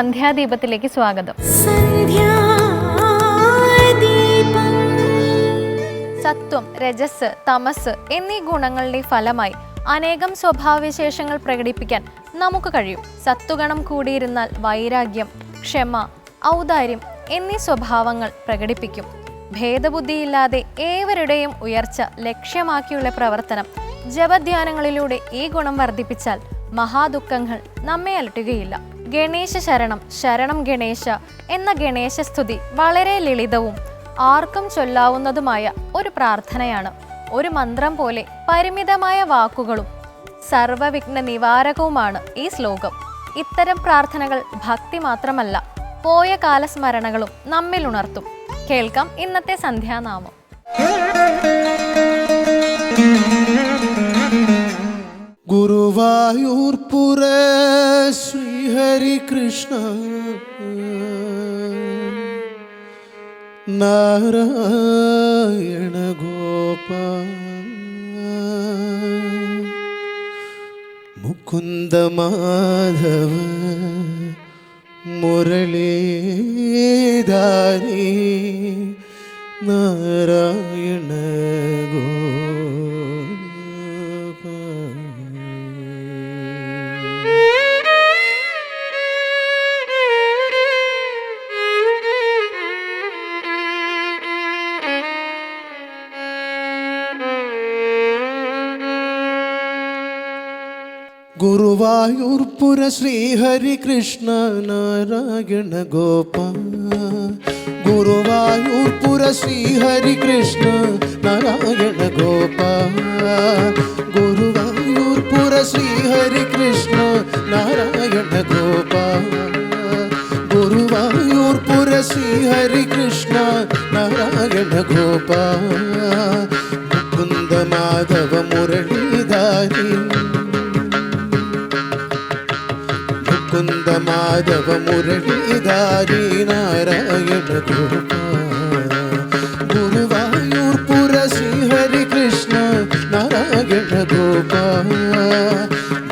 സന്ധ്യാദീപത്തിലേക്ക് സ്വാഗതം. സത്വം രജസ് തമസ് എന്നീ ഗുണങ്ങളുടെ ഫലമായി അനേകം സ്വഭാവവിശേഷങ്ങൾ പ്രകടിപ്പിക്കാൻ നമുക്ക് കഴിയും. സത്വഗുണം കൂടിയിരുന്നാൽ വൈരാഗ്യം ക്ഷമ ഔദാര്യം എന്നീ സ്വഭാവങ്ങൾ പ്രകടിപ്പിക്കും. ഭേദബുദ്ധിയില്ലാതെ ഏവരുടെയും ഉയർച്ച ലക്ഷ്യമാക്കിയുള്ള പ്രവർത്തനം ജപധ്യാനങ്ങളിലൂടെ ഈ ഗുണം വർദ്ധിപ്പിച്ചാൽ മഹാദുഃഖങ്ങൾ നമ്മെ അലട്ടുകയില്ല. ഗണേശ ശരണം ശരണം ഗണേശ എന്ന ഗണേശ സ്തുതി വളരെ ലളിതവും ആർക്കും ചൊല്ലാവുന്നതുമായ ഒരു പ്രാർത്ഥനയാണ്. ഒരു മന്ത്രം പോലെ പരിമിതമായ വാക്കുകളും സർവവിഘ്ന നിവാരകവുമാണ് ഈ ശ്ലോകം. ഇത്തരം പ്രാർത്ഥനകൾ ഭക്തി മാത്രമല്ല പോയ കാല സ്മരണകളും നമ്മിൽ ഉണർത്തും. കേൾക്കാം ഇന്നത്തെ സന്ധ്യാനാമം. ഗുരുവായൂർപുര ശ്രീഹരി കൃഷ്ണ. നാരായണ ഗോപ മുകുന്ദ മാധവ. മുരളീധാരി. നാരായണ ഗോപാൽ. ഗുരുവായൂർപുര ശ്രീഹരി കൃഷ്ണ നാരായണ ഗോപാൽ. ഗുരുവായൂർപുര ശ്രീഹരി കൃഷ്ണ നാരായണ ഗോപാൽ. ഗുരുവായൂർപുര ശ്രീഹരി കൃഷ്ണ നാരായണ ഗോപാൽ. ഗുരുവായൂർപുര ശ്രീഹരി കൃഷ്ണ നാരായണ ഗോപാൽ. മുകുന്ദ മാധവ മാധവ മുരളീധാരി നാരായണ ഗുരുവായൂർപുര ശ്രീഹരി കൃഷ്ണ നാരായണ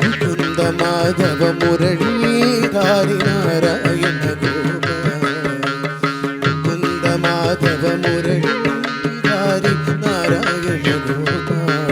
മുകുന്ദ മാധവ മുരളീധാരി നാരായണ മുകുന്ദ മാധവ മുരളീധാരി നാരായണ ഗോപാൽ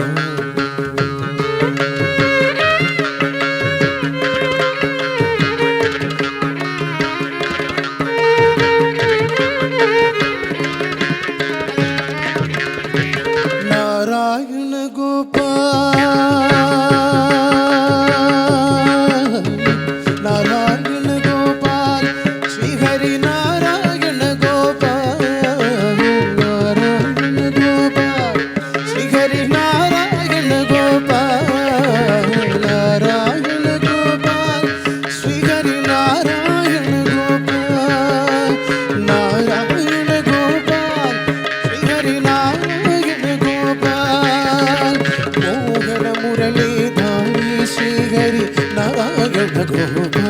മോഹന മുരളീധാരി ശ്രീഹരി നാരായണ ഗോപാൽ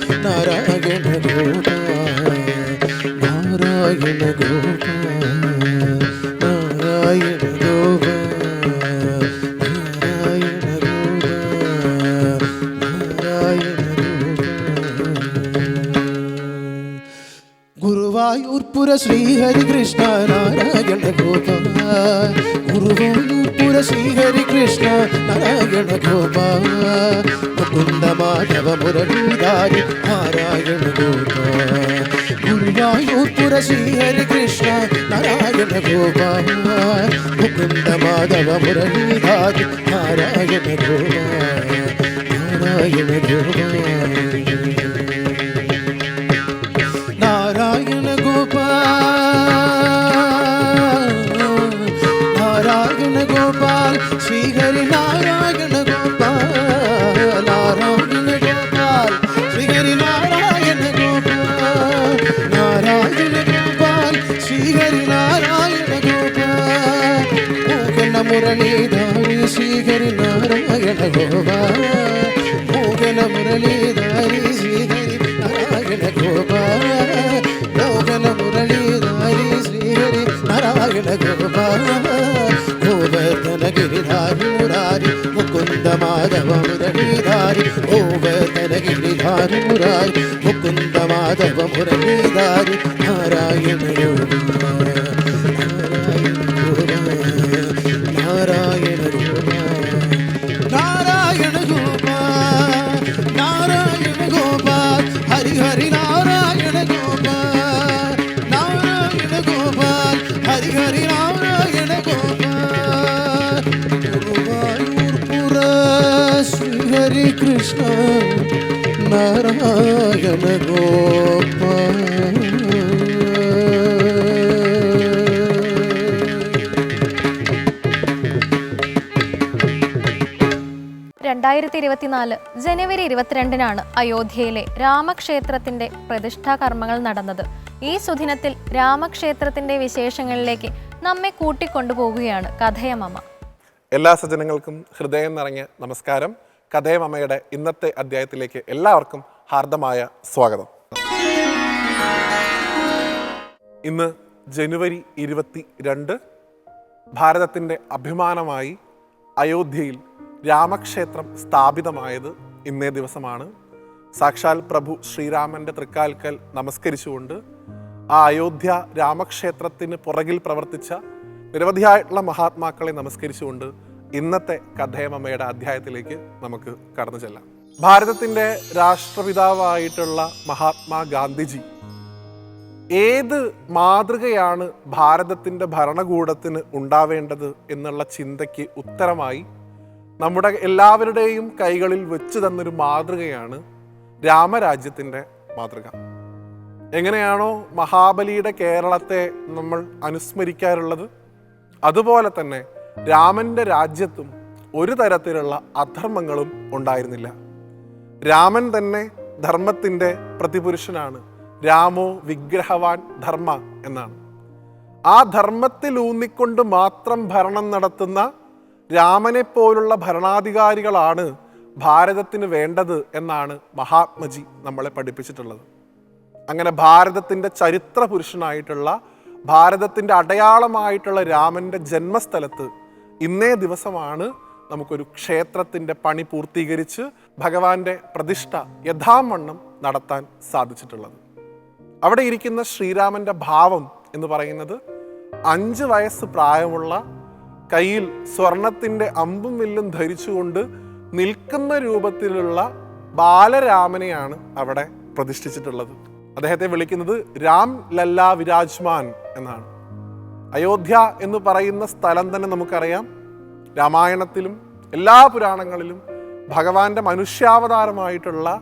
മുരളീധാരി നാരായണ ഗോപാൽ നാരായണ ഗുരുവായൂർപുര ശ്രീഹരി കൃഷ്ണ നാരായണ ഗോപാൽ ഗുരുവായൂർപുര ശ്രീഹരി കൃഷ്ണ നാരായണ ഗോപാൽ മുകുന്ദ മാധവ മുരളീധാരി നാരായണ ഗോപാൽ ഗുരുവായൂർപുര ശ്രീഹരി കൃഷ്ണ നാരായണ ഗോപാൽ മുകുന്ദ മാധവ മുരളീധാരി നാരായണ ഗോപാൽ നാരായണ ഗോപാൽ മുരളീധാരി ശ്രീഹരി നാരായണ ഗോപാല മോഹന മുരളീധാരി ശ്രീഹരി നാരായണ ഗോപാല മോഹന മുരളീധാരി ശ്രീഹരി നാരായണ ഗോപാല ഗോവർദ്ധന ഗിരിധാരി മുരാരി മുകുന്ദ മാധവ മുരളീധാരി ഗോവർദ്ധന ഗിരിധാരി മുരാരി മുകുന്ദ മാധവ മുരളീധാരി നാരായണ ഗോപാല നാരായണ ഗോപാൽ ഗുരുവായൂർപുര ശ്രീ ഹരി കൃഷ്ണ നാരായണ ഗോപാൽ ജനുവരി ഇരുപത്തിരണ്ടിനാണ് അയോധ്യയിലെ രാമക്ഷേത്രത്തിന്റെ പ്രതിഷ്ഠാ കർമ്മങ്ങൾ നടന്നത്. ഈ സുദിനത്തിൽ രാമക്ഷേത്രത്തിന്റെ വിശേഷങ്ങളിലേക്ക് നമ്മെ കൂട്ടിക്കൊണ്ടുപോകുകയാണ് കഥയമമ്മ എല്ലാ സജ്ജനങ്ങൾക്കും ഹൃദയം നിറഞ്ഞ നമസ്കാരം. കഥയമമ്മയുടെ ഇന്നത്തെ അധ്യായത്തിലേക്ക് എല്ലാവർക്കും ഹാർദമായ സ്വാഗതം. ഇന്ന് ജനുവരി ഇരുപത്തി രണ്ട് ഭാരതത്തിന്റെ അഭിമാനമായി അയോധ്യയിൽ രാമക്ഷേത്രം സ്ഥാപിതമായത് ഇന്നേ ദിവസമാണ്. സാക്ഷാൽ പ്രഭു ശ്രീരാമന്റെ തൃക്കാൽക്കൽ നമസ്കരിച്ചുകൊണ്ട് ആ അയോധ്യ രാമക്ഷേത്രത്തിന് പുറകിൽ പ്രവർത്തിച്ച നിരവധിയായിട്ടുള്ള മഹാത്മാക്കളെ നമസ്കരിച്ചുകൊണ്ട് ഇന്നത്തെ കഥയമമ്മയുടെ അധ്യായത്തിലേക്ക് നമുക്ക് കടന്നു ചെല്ലാം. ഭാരതത്തിന്റെ രാഷ്ട്രപിതാവായിട്ടുള്ള മഹാത്മാ ഗാന്ധിജി ഏത് മാതൃകയാണ് ഭാരതത്തിന്റെ ഭരണകൂടത്തിന് ഉണ്ടാവേണ്ടത് എന്നുള്ള ചിന്തയ്ക്ക് ഉത്തരമായി നമ്മുടെ എല്ലാവരുടെയും കൈകളിൽ വെച്ച് തന്നൊരു മാതൃകയാണ് രാമരാജ്യത്തിന്റെ മാതൃക. എങ്ങനെയാണോ മഹാബലിയുടെ കേരളത്തെ നമ്മൾ അനുസ്മരിക്കാറുള്ളത്? അതുപോലെ തന്നെ രാമന്റെ രാജ്യത്തും ഒരു തരത്തിലുള്ള അധർമ്മങ്ങളും ഉണ്ടായിരുന്നില്ല. രാമൻ തന്നെ ധർമ്മത്തിന്റെ പ്രതിപുരുഷനാണ്. രാമോ വിഗ്രഹവാൻ ധർമ്മ എന്നാണ്. ആ ധർമ്മത്തിൽ ഊന്നിക്കൊണ്ട് മാത്രം ഭരണം നടത്തുന്ന രാമനെ പോലുള്ള ഭരണാധികാരികളാണ് ഭാരതത്തിന് വേണ്ടത് എന്നാണ് മഹാത്മജി നമ്മളെ പഠിപ്പിച്ചിട്ടുള്ളത്. അങ്ങനെ ഭാരതത്തിന്റെ ചരിത്ര പുരുഷനായിട്ടുള്ള ഭാരതത്തിന്റെ അടയാളമായിട്ടുള്ള രാമന്റെ ജന്മസ്ഥലത്ത് ഇന്നേ ദിവസമാണ് നമുക്കൊരു ക്ഷേത്രത്തിന്റെ പണി പൂർത്തീകരിച്ച് ഭഗവാന്റെ പ്രതിഷ്ഠ യഥാമണ്ണം നടത്താൻ സാധിച്ചിട്ടുള്ളത്. അവിടെ ഇരിക്കുന്ന ശ്രീരാമന്റെ ഭാവം എന്ന് പറയുന്നത് അഞ്ച് വയസ്സ് പ്രായമുള്ള കയ്യിൽ സ്വർണത്തിന്റെ അമ്പും വില്ലും ധരിച്ചുകൊണ്ട് നിൽക്കുന്ന രൂപത്തിലുള്ള ബാലരാമനെയാണ് അവിടെ പ്രതിഷ്ഠിച്ചിട്ടുള്ളത്. അദ്ദേഹത്തെ വിളിക്കുന്നത് രാം ലല്ല വിരാജ്മാൻ എന്നാണ്. അയോധ്യ എന്ന് പറയുന്ന സ്ഥലം തന്നെ നമുക്കറിയാം. രാമായണത്തിലും എല്ലാ പുരാണങ്ങളിലും ഭഗവാന്റെ മനുഷ്യാവതാരമായിട്ടുള്ള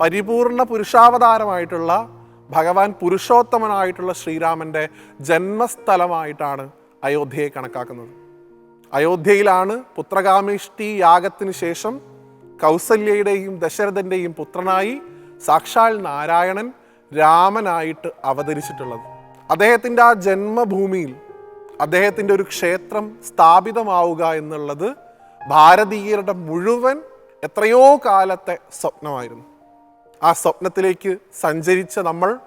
പരിപൂർണ പുരുഷാവതാരമായിട്ടുള്ള ഭഗവാൻ പുരുഷോത്തമനായിട്ടുള്ള ശ്രീരാമന്റെ ജന്മസ്ഥലമായിട്ടാണ് അയോധ്യയെ കണക്കാക്കുന്നത്. അയോധ്യയിലാണ് പുത്രകാമേഷ്ടി യാഗത്തിന് ശേഷം കൗസല്യയുടെയും ദശരഥന്റെയും പുത്രനായി സാക്ഷാൽ നാരായണൻ രാമനായിട്ട് അവതരിച്ചിട്ടുള്ളത്. അദ്ദേഹത്തിന്റെ ആ ജന്മഭൂമിയിൽ അദ്ദേഹത്തിന്റെ ഒരു ക്ഷേത്രം സ്ഥാപിതമാവുക എന്നുള്ളത് ഭാരതീയരുടെ മുഴുവൻ എത്രയോ കാലത്തെ സ്വപ്നമായിരുന്നു. ആ സ്വപ്നത്തിലേക്ക് സഞ്ചരിച്ച നമ്മൾ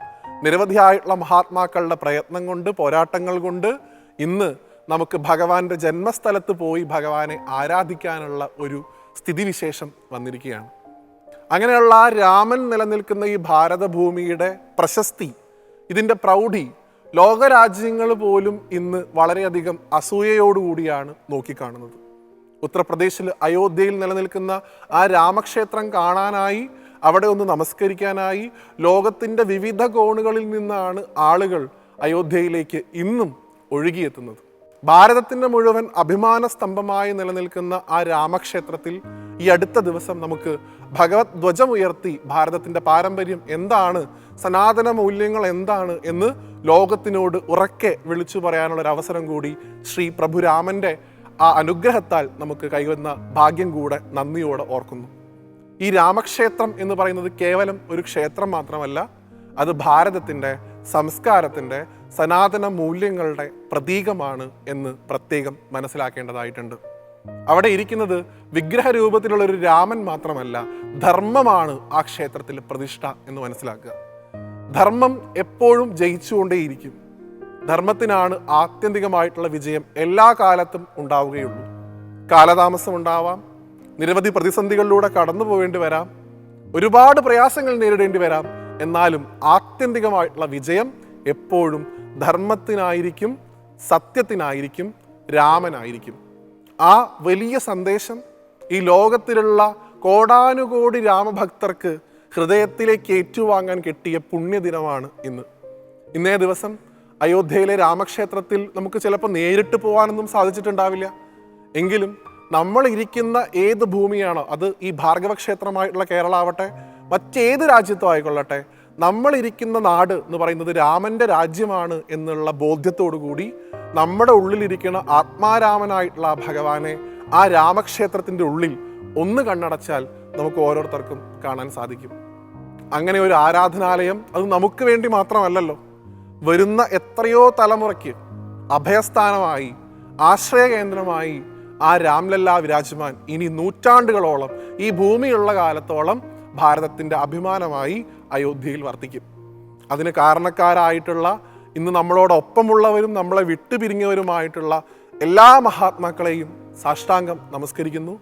നിരവധിയായിട്ടുള്ള മഹാത്മാക്കളുടെ പ്രയത്നം കൊണ്ട് പോരാട്ടങ്ങൾ കൊണ്ട് ഇന്ന് നമുക്ക് ഭഗവാന്റെ ജന്മസ്ഥലത്ത് പോയി ഭഗവാനെ ആരാധിക്കാനുള്ള ഒരു സ്ഥിതിവിശേഷം വന്നിരിക്കുകയാണ്. അങ്ങനെയുള്ള ആ രാമൻ നിലനിൽക്കുന്ന ഈ ഭാരതഭൂമിയുടെ പ്രശസ്തി ഇതിന്റെ പ്രൗഢി ലോകരാജ്യങ്ങൾ പോലും ഇന്ന് വളരെയധികം അസൂയയോടുകൂടിയാണ് നോക്കിക്കാണുന്നത്. ഉത്തർപ്രദേശിൽ അയോധ്യയിൽ നിലനിൽക്കുന്ന ആ രാമക്ഷേത്രം കാണാനായി അവിടെ ഒന്ന് നമസ്കരിക്കാനായി ലോകത്തിന്റെ വിവിധ കോണുകളിൽ നിന്നാണ് ആളുകൾ അയോധ്യയിലേക്ക് ഇന്നും ഒഴുകിയെത്തുന്നത്. ഭാരതത്തിന്റെ മുഴുവൻ അഭിമാന സ്തംഭമായി നിലനിൽക്കുന്ന ആ രാമക്ഷേത്രത്തിൽ ഈ അടുത്ത ദിവസം നമുക്ക് ഭഗവത് ധ്വജമുയർത്തി ഭാരതത്തിന്റെ പാരമ്പര്യം എന്താണ് സനാതന മൂല്യങ്ങൾ എന്താണ് എന്ന് ലോകത്തിനോട് ഉറക്കെ വിളിച്ചു പറയാനുള്ള ഒരു അവസരം കൂടി ശ്രീ പ്രഭുരാമന്റെ ആ അനുഗ്രഹത്താൽ നമുക്ക് കൈവന്ന ഭാഗ്യം കൂടെ നന്ദിയോടെ ഓർക്കുന്നു. ഈ രാമക്ഷേത്രം എന്ന് പറയുന്നത് കേവലം ഒരു ക്ഷേത്രം മാത്രമല്ല അത് ഭാരതത്തിന്റെ സംസ്കാരത്തിന്റെ സനാതന മൂല്യങ്ങളുടെ പ്രതീകമാണ് എന്ന് പ്രത്യേകം മനസ്സിലാക്കേണ്ടതായിട്ടുണ്ട്. അവിടെ ഇരിക്കുന്നത് വിഗ്രഹ രൂപത്തിലുള്ള ഒരു രാമൻ മാത്രമല്ല ധർമ്മമാണ് ആ ക്ഷേത്രത്തിൽ പ്രതിഷ്ഠ എന്ന് മനസ്സിലാക്കുക. ധർമ്മം എപ്പോഴും ജയിച്ചുകൊണ്ടേയിരിക്കും. ധർമ്മത്തിനാണ് ആത്യന്തികമായിട്ടുള്ള വിജയം എല്ലാ കാലത്തും ഉണ്ടാവുകയുള്ളൂ. കാലതാമസം ഉണ്ടാവാം നിരവധി പ്രതിസന്ധികളിലൂടെ കടന്നു പോവേണ്ടി വരാം ഒരുപാട് പ്രയാസങ്ങൾ നേരിടേണ്ടി വരാം. എന്നാലും ആത്യന്തികമായിട്ടുള്ള വിജയം എപ്പോഴും ധർമ്മത്തിനായിരിക്കും സത്യത്തിനായിരിക്കും രാമനായിരിക്കും. ആ വലിയ സന്ദേശം ഈ ലോകത്തിലുള്ള കോടാനുകോടി രാമഭക്തർക്ക് ഹൃദയത്തിലേക്ക് ഏറ്റുവാങ്ങാൻ കിട്ടിയ പുണ്യദിനമാണ് ഇന്ന്. ഇന്നേ ദിവസം അയോധ്യയിലെ രാമക്ഷേത്രത്തിൽ നമുക്ക് ചിലപ്പോൾ നേരിട്ട് പോകാനൊന്നും സാധിച്ചിട്ടുണ്ടാവില്ല. എങ്കിലും നമ്മൾ ഇരിക്കുന്ന ഏത് ഭൂമിയാണോ അത് ഈ ഭാർഗവ ക്ഷേത്രമായിട്ടുള്ള കേരളമാവട്ടെ മറ്റേത് രാജ്യത്തോ ആയിക്കൊള്ളട്ടെ നമ്മൾ ഇരിക്കുന്ന നാട് എന്ന് പറയുന്നത് രാമന്റെ രാജ്യമാണ് എന്നുള്ള ബോധ്യത്തോടു കൂടി നമ്മുടെ ഉള്ളിലിരിക്കുന്ന ആത്മാരാമനായിട്ടുള്ള ഭഗവാനെ ആ രാമക്ഷേത്രത്തിന്റെ ഉള്ളിൽ ഒന്ന് കണ്ണടച്ചാൽ നമുക്ക് ഓരോരുത്തർക്കും കാണാൻ സാധിക്കും. അങ്ങനെ ഒരു ആരാധനാലയം അത് നമുക്ക് വേണ്ടി മാത്രമല്ലല്ലോ. വരുന്ന എത്രയോ തലമുറയ്ക്ക് അഭയസ്ഥാനമായി ആശ്രയ കേന്ദ്രമായി ആ രാംലല്ല വിരാജമാൻ ഇനി നൂറ്റാണ്ടുകളോളം ഈ ഭൂമിയുള്ള കാലത്തോളം ഭാരതത്തിന്റെ അഭിമാനമായി അയോധ്യയിൽ വർദ്ധിക്കും അതിന് കാരണക്കാരായിട്ടുള്ള ഇന്ന് നമ്മളോടൊപ്പമുള്ളവരും നമ്മളെ വിട്ടുപിരിഞ്ഞവരുമായിട്ടുള്ള എല്ലാ മഹാത്മാക്കളെയും സാഷ്ടാംഗം നമസ്കരിക്കുന്നു.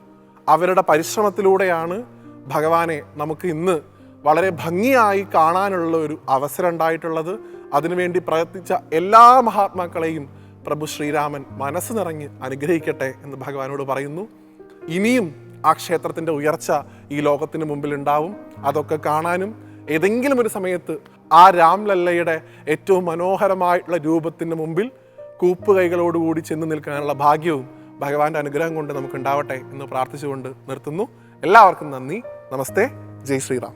അവരുടെ പരിശ്രമത്തിലൂടെയാണ് ഭഗവാനെ നമുക്ക് ഇന്ന് വളരെ ഭംഗിയായി കാണാനുള്ള ഒരു അവസരം ഉണ്ടായിട്ടുള്ളത്. അതിനുവേണ്ടി പ്രയത്നിച്ച എല്ലാ മഹാത്മാക്കളെയും പ്രഭു ശ്രീരാമൻ മനസ്സ് നിറഞ്ഞ് അനുഗ്രഹിക്കട്ടെ എന്ന് ഭഗവാനോട് പറയുന്നു. ഇനിയും ആ ക്ഷേത്രത്തിന്റെ ഉയർച്ച ഈ ലോകത്തിന് മുമ്പിൽ ഉണ്ടാവും. അതൊക്കെ കാണാനും ഏതെങ്കിലും ഒരു സമയത്ത് ആ രാംലല്ലയുടെ ഏറ്റവും മനോഹരമായിട്ടുള്ള രൂപത്തിന് മുമ്പിൽ കൂപ്പുകൈകളോടുകൂടി ചെന്ന് നിൽക്കാനുള്ള ഭാഗ്യവും ഭഗവാന്റെ അനുഗ്രഹം കൊണ്ട് നമുക്ക് ഉണ്ടാവട്ടെ എന്ന് പ്രാർത്ഥിച്ചുകൊണ്ട് നിർത്തുന്നു. എല്ലാവർക്കും നന്ദി. നമസ്തേ. ജയ് ശ്രീറാം.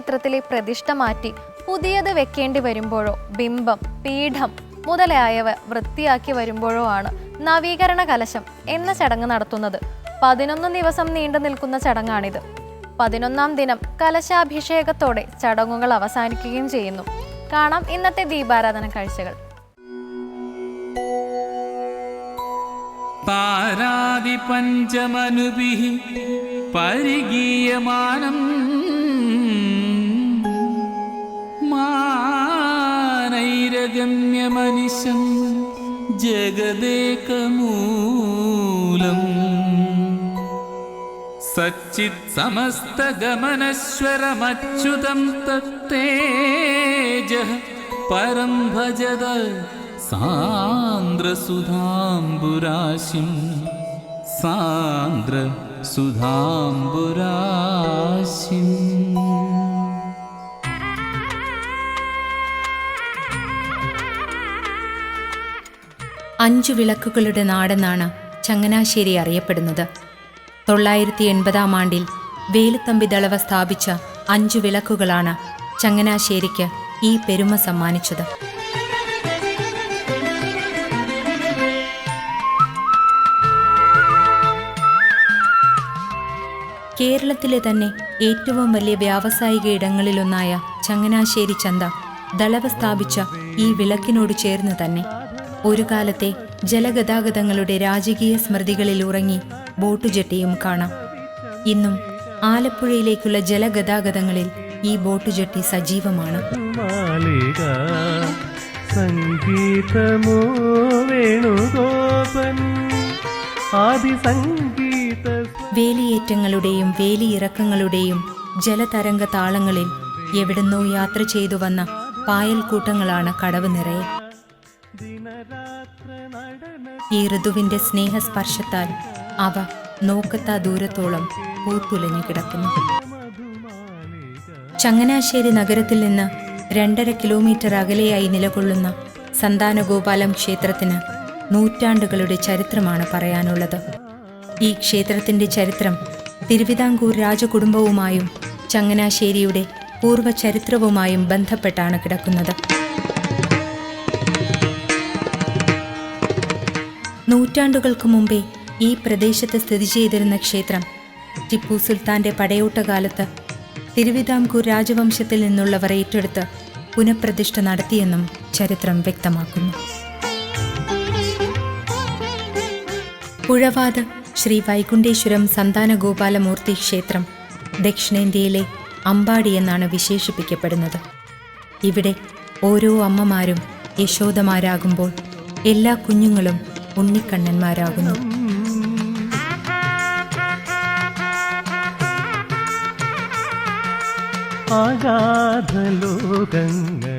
ക്ഷേത്രത്തിലെ പ്രതിഷ്ഠ മാറ്റി പുതിയത് വെക്കേണ്ടി വരുമ്പോഴോ ബിംബം പീഠം മുതലായവ വൃത്തിയാക്കി വരുമ്പോഴോ ആണ് നവീകരണ കലശം എന്ന ചടങ്ങ് നടത്തുന്നത്. പതിനൊന്ന് ദിവസം നീണ്ടു നിൽക്കുന്ന ചടങ്ങാണിത്. പതിനൊന്നാം ദിനം കലശാഭിഷേകത്തോടെ ചടങ്ങുകൾ അവസാനിക്കുകയും ചെയ്യുന്നു. കാണാം ഇന്നത്തെ ദീപാരാധന കാഴ്ചകൾ. പാരാതി പഞ്ചമനുഭി പരിഗീയമാനം ജഗദേകമൂലം. സച്ചിത് സമസ്തഗമനശ്വരമച്യുതം തത്തേജ പരം ഭജത സാന്ദ്രസുധാംബുരാശിം. സാന്ദ്രസുധാംബുരാശിം. അഞ്ചു വിളക്കുകളുടെ നാടെന്നാണ് ചങ്ങനാശ്ശേരി അറിയപ്പെടുന്നത്. തൊള്ളായിരത്തി എൺപതാം ആണ്ടിൽ വേലുത്തമ്പി ദളവ സ്ഥാപിച്ച അഞ്ചു വിളക്കുകളാണ് ചങ്ങനാശ്ശേരിക്ക് ഈ പെരുമ സമ്മാനിച്ചത്. കേരളത്തിലെ തന്നെ ഏറ്റവും വലിയ വ്യാവസായിക ഇടങ്ങളിലൊന്നായ ചങ്ങനാശ്ശേരി ചന്ത ദളവ സ്ഥാപിച്ച ഈ വിളക്കിനോട് ചേർന്ന് തന്നെ. ഒരു കാലത്തെ ജലഗതാഗതങ്ങളുടെ രാജകീയ സ്മൃതികളിൽ ഉറങ്ങി ബോട്ടുജെട്ടിയും കാണാം. ഇന്നും ആലപ്പുഴയിലേക്കുള്ള ജലഗതാഗതങ്ങളിൽ ഈ ബോട്ടുജെട്ടി സജീവമാണ്. സംഗീതമോ വേണുഗോപൻ വേലിയേറ്റങ്ങളുടെയും വേലിയിറക്കങ്ങളുടെയും ജലതരംഗ താളങ്ങളിൽ എവിടുന്നോ യാത്ര ചെയ്തു വന്ന പായൽക്കൂട്ടങ്ങളാണ് കടവ് നിറയെ. ഈ ഋതുവിന്റെ സ്നേഹസ്പർശത്താൽ അവ നോക്കത്താ ദൂരത്തോളം പൂത്തുലഞ്ഞു കിടക്കുന്നു. ചങ്ങനാശ്ശേരി നഗരത്തിൽ നിന്ന് രണ്ടര കിലോമീറ്റർ അകലെയായി നിലകൊള്ളുന്ന സന്താനഗോപാലം ക്ഷേത്രത്തിന് നൂറ്റാണ്ടുകളുടെ ചരിത്രമാണ് പറയാനുള്ളത്. ഈ ക്ഷേത്രത്തിന്റെ ചരിത്രം തിരുവിതാംകൂർ രാജകുടുംബവുമായും ചങ്ങനാശ്ശേരിയുടെ പൂർവചരിത്രവുമായും ബന്ധപ്പെട്ടാണ് കിടക്കുന്നത്. നൂറ്റാണ്ടുകൾക്ക് മുമ്പേ ഈ പ്രദേശത്ത് സ്ഥിതി ചെയ്തിരുന്ന ക്ഷേത്രം ടിപ്പു സുൽത്താന്റെ പടയോട്ടകാലത്ത് തിരുവിതാംകൂർ രാജവംശത്തിൽ നിന്നുള്ളവർ ഏറ്റെടുത്ത് പുനഃപ്രതിഷ്ഠ നടത്തിയെന്നും ചരിത്രം വ്യക്തമാക്കുന്നു. പുഴവാത് ശ്രീ വൈകുണ്ഠേശ്വരം സന്താന ഗോപാലമൂർത്തി ക്ഷേത്രം ദക്ഷിണേന്ത്യയിലെ അമ്പാടി എന്നാണ് വിശേഷിപ്പിക്കപ്പെടുന്നത്. ഇവിടെ ഓരോ അമ്മമാരും യശോദമാരാകുമ്പോൾ എല്ലാ കുഞ്ഞുങ്ങളും ഉണ്ണിക്കണ്ണന്മാരാകുന്നു.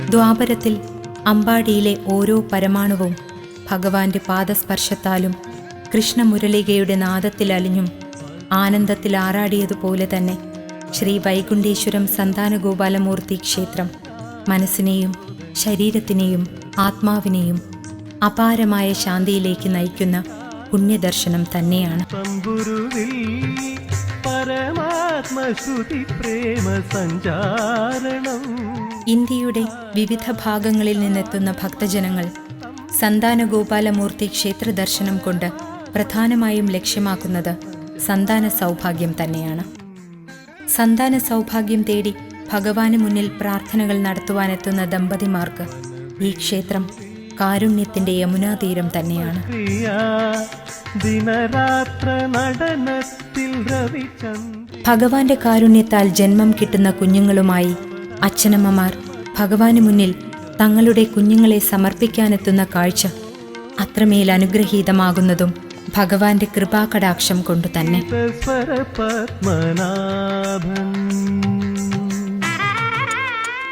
ദ്വാപരത്തിൽ അമ്പാടിയിലെ ഓരോ പരമാണുവും ഭഗവാന്റെ പാദസ്പർശത്താലും കൃഷ്ണമുരളികയുടെ നാദത്തിൽ അലിഞ്ഞും ആനന്ദത്തിൽ ആറാടിയതുപോലെ തന്നെ ശ്രീ വൈകുണ്ഠേശ്വരം സന്താനഗോപാലമൂർത്തി ക്ഷേത്രം മനസ്സിനെയും ശരീരത്തിനെയും ആത്മാവിനെയും അപാരമായ ശാന്തിയിലേക്ക് നയിക്കുന്ന പുണ്യദർശനം തന്നെയാണ്. ഇന്ത്യയുടെ വിവിധ ഭാഗങ്ങളിൽ നിന്നെത്തുന്ന ഭക്തജനങ്ങൾ സന്താനഗോപാലമൂർത്തി ക്ഷേത്ര ദർശനം കൊണ്ട് പ്രധാനമായും ലക്ഷ്യമാക്കുന്നത് സന്താന സൗഭാഗ്യം തന്നെയാണ്. സന്താന സൗഭാഗ്യം തേടി ഭഗവാന് മുന്നിൽ പ്രാർത്ഥനകൾ നടത്തുവാനെത്തുന്ന ദമ്പതിമാർക്ക് ഈ ക്ഷേത്രം കാരുണ്യത്തിന്റെ യമുനാതീരം തന്നെയാണ്. ഭഗവാന്റെ കാരുണ്യത്താൽ ജന്മം കിട്ടുന്ന കുഞ്ഞുങ്ങളുമായി അച്ഛനമ്മമാർ ഭഗവാന് മുന്നിൽ തങ്ങളുടെ കുഞ്ഞുങ്ങളെ സമർപ്പിക്കാനെത്തുന്ന കാഴ്ച അത്രമേൽ അനുഗ്രഹീതമാകുന്നതും ഭഗവാന്റെ കൃപാകടാക്ഷം കൊണ്ടു തന്നെ.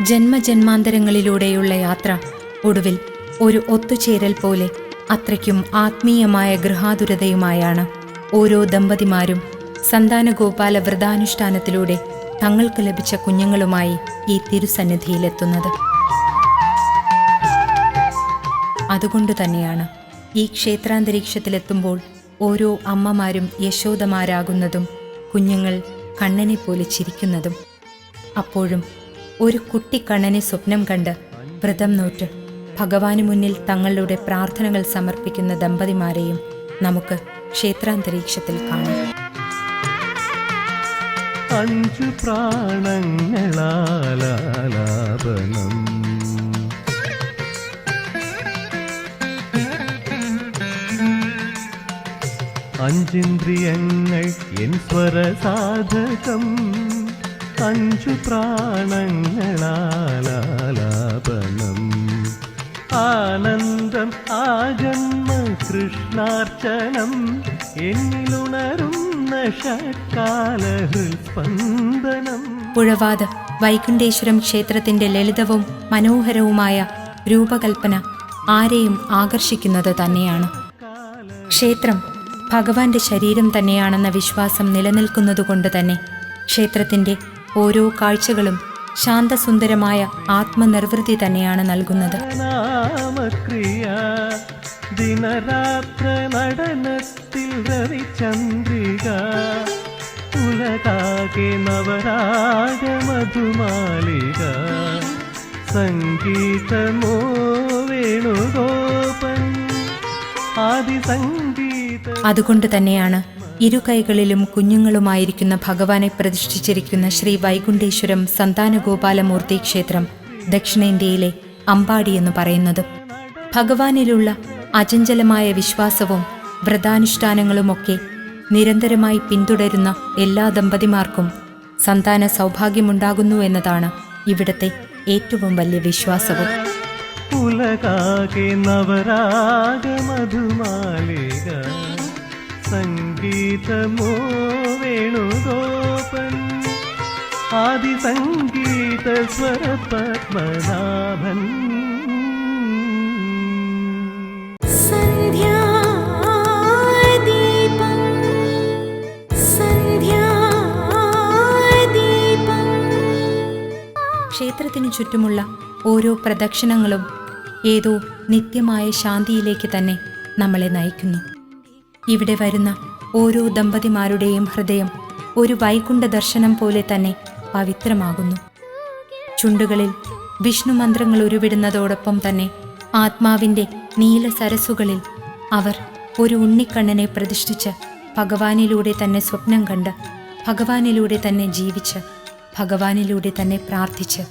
ജന്മജന്മാന്തരങ്ങളിലൂടെയുള്ള യാത്ര ഒടുവിൽ ഒരു ഒത്തുചേരൽ പോലെ അത്രയ്ക്കും ആത്മീയമായ ഗൃഹാതുരതയുമായാണ് ഓരോ ദമ്പതിമാരും സന്താനഗോപാല വ്രതാനുഷ്ഠാനത്തിലൂടെ തങ്ങൾക്ക് ലഭിച്ച കുഞ്ഞുങ്ങളുമായി ഈ തിരുസന്നിധിയിലെത്തുന്നത്. അതുകൊണ്ട് തന്നെയാണ് ഈ ക്ഷേത്രാന്തരീക്ഷത്തിലെത്തുമ്പോൾ ഓരോ അമ്മമാരും യശോദമാരാകുന്നതും കുഞ്ഞുങ്ങൾ കണ്ണനെ പോലെ ചിരിക്കുന്നതും. അപ്പോഴും ഒരു കുട്ടി കണ്ണനെ സ്വപ്നം കണ്ട് വ്രതം നോറ്റ് ഭഗവാന് മുന്നിൽ തങ്ങളുടെ പ്രാർത്ഥനകൾ സമർപ്പിക്കുന്ന ദമ്പതിമാരെയും നമുക്ക് ക്ഷേത്രാന്തരീക്ഷത്തിൽ കാണാം. അഞ്ചു പ്രാണങ്ങളാലാലാപനം. അഞ്ചിന്ദ്രിയങ്ങൾ എൻ സ്വരസാധകം. അഞ്ചു പ്രാണങ്ങളാലാപനം ആനന്ദം ആ ജന്മ കൃഷ്ണാർച്ചനം എന്നിലുണരുന്ന ഷട്കാല ഹൃസ്പന്ദനം വൈകുണ്ഠേശ്വരം ക്ഷേത്രത്തിന്റെ ലളിതവും മനോഹരവുമായ രൂപകൽപ്പന ആരെയും ആകർഷിക്കുന്നത് തന്നെയാണ്. ക്ഷേത്രം ഭഗവാന്റെ ശരീരം തന്നെയാണെന്ന വിശ്വാസം നിലനിൽക്കുന്നതുകൊണ്ട് തന്നെ ക്ഷേത്രത്തിന്റെ ഓരോ കാഴ്ചകളും ശാന്തസുന്ദരമായ ആത്മനിർവൃത്തി തന്നെയാണ് നൽകുന്നത്. ദിനരാത്ര നടനത്തിൽ രവിചന്ദ്രിക. ഉലകാകെ നവരാഗ മധുമാലിക. സംഗീതമോ വേണുഗോപൻ. ആദിസംഗീത അതുകൊണ്ട് തന്നെയാണ് ഇരു കൈകളിലും കുഞ്ഞുങ്ങളുമായിരിക്കുന്ന ഭഗവാനെ പ്രതിഷ്ഠിച്ചിരിക്കുന്ന ശ്രീ വൈകുണ്ഠേശ്വരം സന്താനഗോപാലമൂർത്തി ക്ഷേത്രം ദക്ഷിണേന്ത്യയിലെ അമ്പാടി എന്ന് പറയുന്നത്. ഭഗവാനിലുള്ള അചഞ്ചലമായ വിശ്വാസവും വ്രതാനുഷ്ഠാനങ്ങളുമൊക്കെ നിരന്തരമായി പിന്തുടരുന്ന എല്ലാ ദമ്പതിമാർക്കും സന്താന സൗഭാഗ്യമുണ്ടാകുന്നു എന്നതാണ് ഇവിടുത്തെ ഏറ്റവും വലിയ വിശ്വാസവും. ഉലകാകെ നവരാഗ മധുമാലിക സംഗീതമോ വേണുഗോപൻ? ആദിസംഗീത സ്വര പത്മനാഭൻ സന്ധ്യാദീപം സന്ധ്യാദീപം. ക്ഷേത്രത്തിനു ചുറ്റുമുള്ള ഓരോ പ്രദക്ഷിണങ്ങളും ഏതോ നിത്യമായ ശാന്തിയിലേക്ക് തന്നെ നമ്മളെ നയിക്കുന്നു. ഇവിടെ വരുന്ന ഓരോ ദമ്പതിമാരുടെയും ഹൃദയം ഒരു വൈകുണ്ഠ ദർശനം പോലെ തന്നെ പവിത്രമാകുന്നു. ചുണ്ടുകളിൽ വിഷ്ണു മന്ത്രങ്ങൾ ഉരുവിടുന്നതോടൊപ്പം തന്നെ ആത്മാവിന്റെ നീല സരസുകളിൽ അവർ ഒരു ഉണ്ണിക്കണ്ണനെ പ്രതിഷ്ഠിച്ച് ഭഗവാനിലൂടെ തന്നെ സ്വപ്നം കണ്ട് ഭഗവാനിലൂടെ തന്നെ ജീവിച്ച് ഭഗവാനിലൂടെ തന്നെ പ്രാർത്ഥിച്ച്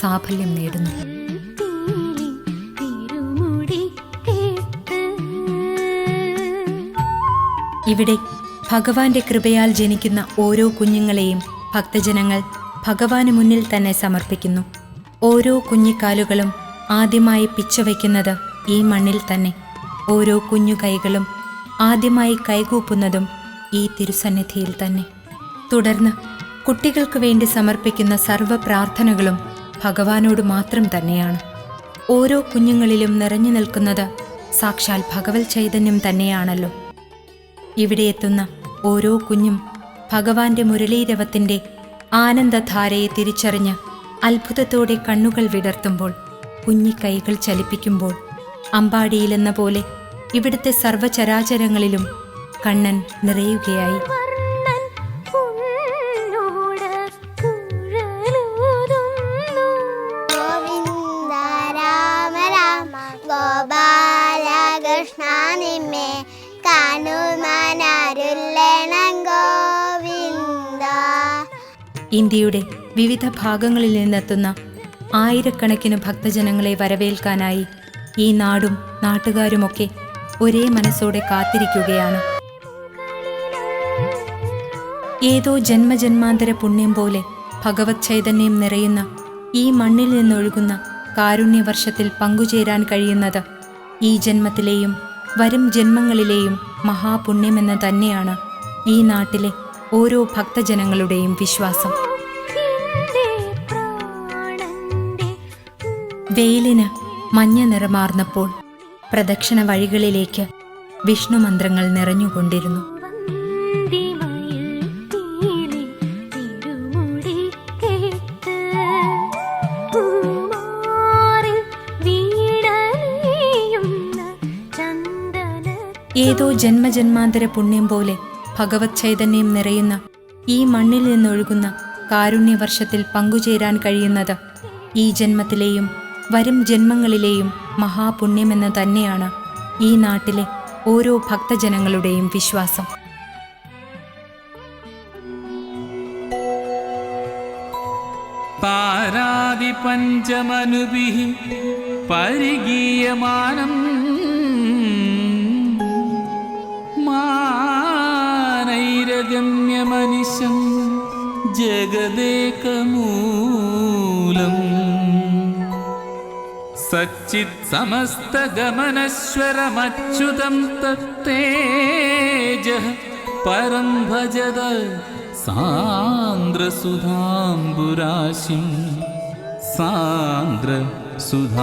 സാഫല്യം നേടുന്നു. ഇവിടെ ഭഗവാന്റെ കൃപയാൽ ജനിക്കുന്ന ഓരോ കുഞ്ഞുങ്ങളെയും ഭക്തജനങ്ങൾ ഭഗവാന് മുന്നിൽ തന്നെ സമർപ്പിക്കുന്നു. ഓരോ കുഞ്ഞിക്കാലുകളും ആദ്യമായി പിച്ചവയ്ക്കുന്നത് ഈ മണ്ണിൽ തന്നെ. ഓരോ കുഞ്ഞു കൈകളും ആദ്യമായി കൈകൂപ്പുന്നതും ഈ തിരുസന്നിധിയിൽ തന്നെ. തുടർന്ന് കുട്ടികൾക്ക് വേണ്ടി സമർപ്പിക്കുന്ന സർവ പ്രാർത്ഥനകളും ഭഗവാനോട് മാത്രം തന്നെയാണ്. ഓരോ കുഞ്ഞുങ്ങളിലും നിറഞ്ഞു നിൽക്കുന്നത് സാക്ഷാൽ ഭഗവത് ചൈതന്യം തന്നെയാണല്ലോ. ഇവിടെ എത്തുന്ന ഓരോ കുഞ്ഞും ഭഗവാന്റെ മുരളീരവത്തിന്റെ ആനന്ദധാരയെ തിരിച്ചറിഞ്ഞ് അത്ഭുതത്തോടെ കണ്ണുകൾ വിടർത്തുമ്പോൾ കുഞ്ഞിക്കൈകൾ ചലിപ്പിക്കുമ്പോൾ അമ്പാടിയിലെന്ന പോലെ ഇവിടുത്തെ സർവചരാചരങ്ങളിലും കണ്ണൻ നിറയുകയായി. ഇന്ത്യയുടെ വിവിധ ഭാഗങ്ങളിൽ നിന്നെത്തുന്ന ആയിരക്കണക്കിന് ഭക്തജനങ്ങളെ വരവേൽക്കാനായി ഈ നാടും നാട്ടുകാരുമൊക്കെ ഒരേ മനസ്സോടെ കാത്തിരിക്കുകയാണ്. ഏതോ ജന്മജന്മാന്തര പുണ്യം പോലെ ഭഗവത് ചൈതന്യം നിറയുന്ന ഈ മണ്ണിൽ നിന്നൊഴുകുന്ന കാരുണ്യവർഷത്തിൽ പങ്കുചേരാൻ കഴിയുന്നത് ഈ ജന്മത്തിലെയും വരും ജന്മങ്ങളിലെയും മഹാപുണ്യമെന്ന് തന്നെയാണ് ഈ നാട്ടിലെ ഓരോ ഭക്തജനങ്ങളുടെയും വിശ്വാസം. വെയിലിന് മഞ്ഞ നിറമാർന്നപ്പോൾ പ്രദക്ഷിണ വഴികളിലേക്ക് വിഷ്ണു മന്ത്രങ്ങൾ നിറഞ്ഞുകൊണ്ടിരുന്നു. ഏതോ ജന്മജന്മാന്തര പുണ്യം പോലെ ഭഗവത് ചൈതന്യം നിറയുന്ന ഈ മണ്ണിൽ നിന്നൊഴുകുന്ന കാരുണ്യവർഷത്തിൽ പങ്കുചേരാൻ കഴിയുന്നത് ഈ ജന്മത്തിലെയും വരും ജന്മങ്ങളിലെയും മഹാപുണ്യമെന്ന് തന്നെയാണ് ഈ നാട്ടിലെ ഓരോ ഭക്തജനങ്ങളുടെയും വിശ്വാസം. പാരാതിപഞ്ചമനുഭിः പരിഗീയമാനം മാനൈരഗമ്യമനിശം ജഗദേകമൂലം. സച്ചിത് സമസ്തഗമനശ്വരമച്യുതം തത്തേജ പരം ഭജത സാന്ദ്രസുധാംബുരാശിം സാന്ദ്ര സുധാംബുരാശിം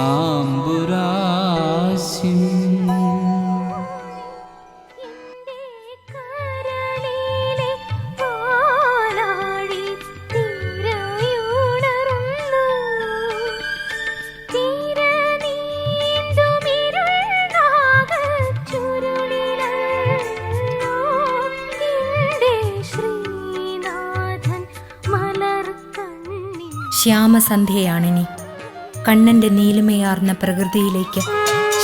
ശ്യാമസന്ധ്യയാണിനി. കണ്ണന്റെ നീലിമയാർന്ന പ്രകൃതിയിലേക്ക്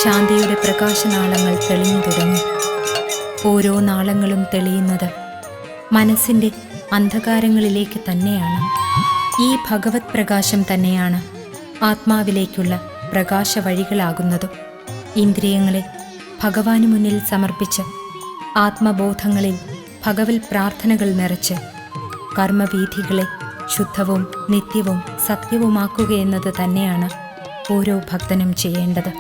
ശാന്തിയുടെ പ്രകാശനാളങ്ങൾ തെളിഞ്ഞു തുടങ്ങി. ഓരോ നാളങ്ങളും തെളിയുന്നത് മനസ്സിന്റെ അന്ധകാരങ്ങളിലേക്ക് തന്നെയാണ്. ഈ ഭഗവത് പ്രകാശം തന്നെയാണ് ആത്മാവിലേക്കുള്ള പ്രകാശ വഴികളാകുന്നതും ഇന്ദ്രിയങ്ങളെ ഭഗവാന് മുന്നിൽ സമർപ്പിച്ച് ആത്മബോധങ്ങളിൽ ഭഗവത് പ്രാർത്ഥനകൾ നിറച്ച് കർമ്മവീഥികളെ ശുദ്ധവും നിത്യവും സത്യവുമാക്കുകയെന്നത് തന്നെയാണ് ഓരോ ഭക്തനും ചെയ്യേണ്ടത്.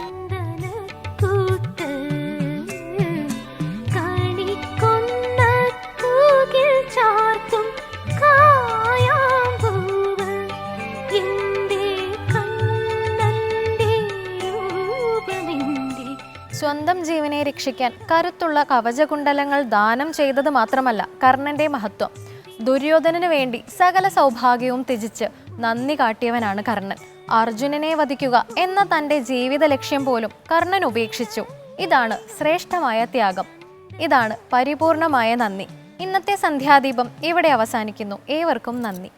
സ്വന്തം ജീവനെ രക്ഷിക്കാൻ കരുത്തുള്ള കവചകുണ്ടലങ്ങൾ ദാനം ചെയ്തത് മാത്രമല്ല കർണന്റെ മഹത്വം. ദുര്യോധനന് വേണ്ടി സകല സൗഭാഗ്യവും ത്യജിച്ച് നന്ദി കാട്ടിയവനാണ് കർണൻ. അർജുനനെ വധിക്കുക എന്ന തന്റെ ജീവിത ലക്ഷ്യം പോലും കർണൻ ഉപേക്ഷിച്ചു. ഇതാണ് ശ്രേഷ്ഠമായ ത്യാഗം. ഇതാണ് പരിപൂർണമായ നന്ദി. ഇന്നത്തെ സന്ധ്യാദീപം ഇവിടെ അവസാനിക്കുന്നു. ഏവർക്കും നന്ദി.